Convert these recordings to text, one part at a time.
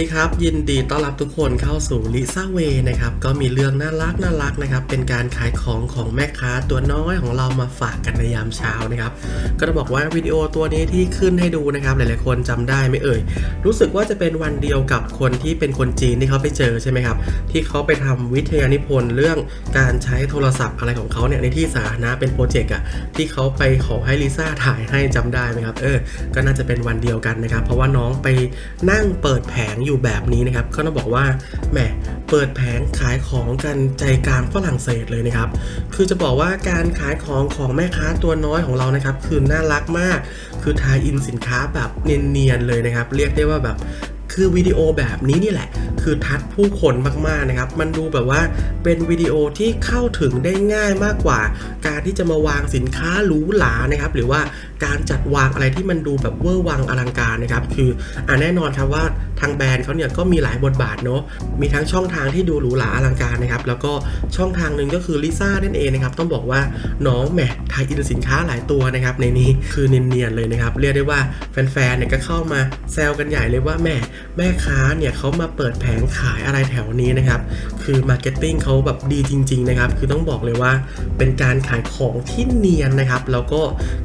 ดีครับยินดีต้อนรับทุกคนเข้าสู่ลิซ่าเวนะครับก็มีเรื่องน่ารักน่ารักนะครับเป็นการขายของของแม่ค้าตัวน้อยของเรามาฝากกันในยามเช้านะครับก็จะบอกว่าวิดีโอตัวนี้ที่ขึ้นให้ดูนะครับหลายๆคนจำได้ไหม่เอ่ย รู้สึกว่าจะเป็นวันเดียวกับคนที่เป็นคนจีนที่เขาไปเจอใช่ไหมครับที่เขาไปทำวิทยานิพนธ์เรื่องการใช้โทรศัพท์อะไรของเขาเนี่ยในที่สาธารณะเป็นโปรเจกต์อะที่เขาไปขอให้ลิซ่าถ่ายให้จำได้ไหมครับเออก็น่าจะเป็นวันเดียวกันนะครับเพราะว่าน้องไปนั่งเปิดแผงอยู่แบบนี้นะครับ ก็ต้องบอกว่าแหมเปิดแผงขายของกันใจกลางฝรั่งเศสเลยนะครับ คือจะบอกว่าการขายของของแม่ค้าตัวน้อยของเรานะครับ คือน่ารักมาก คือทายอินสินค้าแบบเนียนๆเลยนะครับ เรียกได้ว่าแบบ คือวิดีโอแบบนี้นี่แหละ คือทัดผู้คนมากๆนะครับ มันดูแบบว่าเป็นวิดีโอที่เข้าถึงได้ง่ายมากกว่า การที่จะมาวางสินค้าหรูหรานะครับ หรือว่าการจัดวางอะไรที่มันดูแบบเวอร์วังอลังการนะครับ คืออ่าแน่นอนครับว่าทางแบรนด์เขาเนี่ยก็มีหลายบทบาทเนาะมีทั้งช่องทางที่ดูหรูหราอลังการนะครับ แล้วก็ช่องทางหนึ่งก็คือลิซ่านั่นเองนะครับ ต้องบอกว่าน้องแหม ไทยอินสินค้าหลายตัวนะครับในนี้คือเนียนๆเลยนะครับ เรียกได้ว่าแฟนๆเนี่ยก็เข้ามาแซวกันใหญ่เลยว่าแม่แม่ค้าเนี่ยเขามาเปิดแผงขายอะไรแถวนี้นะครับ คือมาร์เก็ตติ้งเขาแบบดีจริง ๆ นะครับ คือต้องบอกเลยว่าเป็นการขายของที่เนียนนะครับ แล้วก็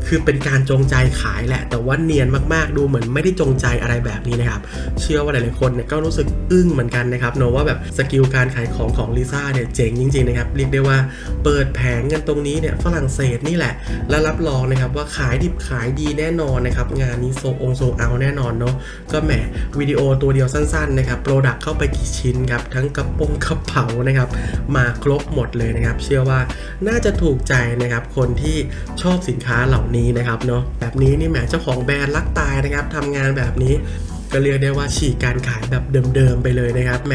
คือเป็นการจงใจขายแหละ แต่ว่าเนียนมากๆดูเหมือนไม่ได้จงใจอะไรแบบนี้นะครับ เชื่อว่าหลายๆคนเนี่ยก็รู้สึกอึ้งเหมือนกันนะครับเนว่าแบบสกิลการขายของของลิซ่าเนี่ยเจ๋งจริงๆนะครับเรียกได้ว่าเปิดแผงกันตรงนี้เนี่ยฝรั่งเศสนี่แหละ และรับรองนะครับว่าขายดิบขายดีแน่นอนนะครับ งานนี้โซองโซเอาแน่นอนเนาะก็แหมวิดีโอตัวเดียวสั้นๆนะครับโปรดักเข้าไปกี่ชิ้นครับทั้งกระโปรงกระเป๋านะครับ มาครบหมดเลยนะครับ เชื่อว่าน่าจะถูกใจนะครับคนที่ชอบสินค้าเหล่านี้นะครับเนาะแบบนี้นี่แหมเจ้าของแบรนด์รักตายนะครับทำงานแบบนี้ ก็เรียกได้ว่าฉีกการขายแบบเดิมๆไปเลยนะครับแหม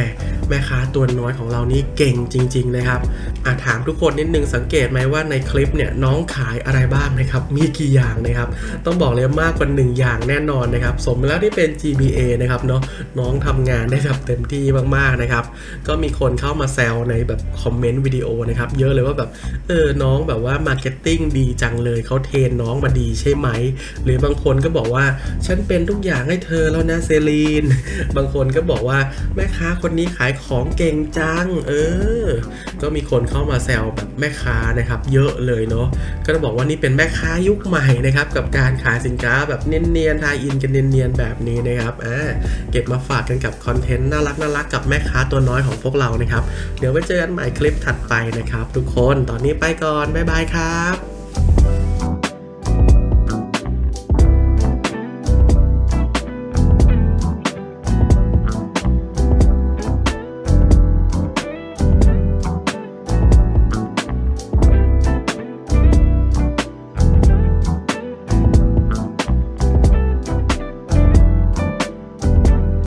แม่ค้าตัวน้อยของเรานี่เก่งจริง ๆ นะครับอาถามทุกคนนิดนึงสังเกตไหมว่าในคลิปเนี่ยน้องขายอะไรบ้างนะครับ มีกี่อย่างนะครับ ต้องบอกเลยมากกว่า1อย่างแน่นอนนะครับ สมแล้วที่เป็น GBA นะครับเนาะน้องทำงานได้แบบเต็มที่มากๆนะครับ ก็มีคนเข้ามาแซวในแบบคอมเมนต์วิดีโอนะครับ เยอะเลยว่าแบบเออน้องแบบว่ามาร์เก็ตติ้งดีจังเลยเขาเทรนน้องมาดีใช่ไหม หรือบางคนก็บอกว่าฉันเป็นทุกอย่างให้เธอแล้วนะเซรีน บางคนก็บอกว่าแม่ค้าคนนี้ขายของเก่งจัง เออ ก็มีคนเข้ามาแซวแบบแม่ค้านะครับ เยอะเลยเนาะ ก็จะบอกว่านี่เป็นแม่ค้ายุคใหม่นะครับ กับการขายสินค้าแบบเนียนๆทายอินกันเนียนๆแบบนี้นะครับ อ่า เก็บมาฝากกันกับคอนเทนต์น่ารักน่ารักกับแม่ค้าตัวน้อยของพวกเรานะครับ เดี๋ยวไว้เจอกันใหม่คลิปถัดไปนะครับ ทุกคน ตอนนี้ไปก่อน บ๊ายบายครับ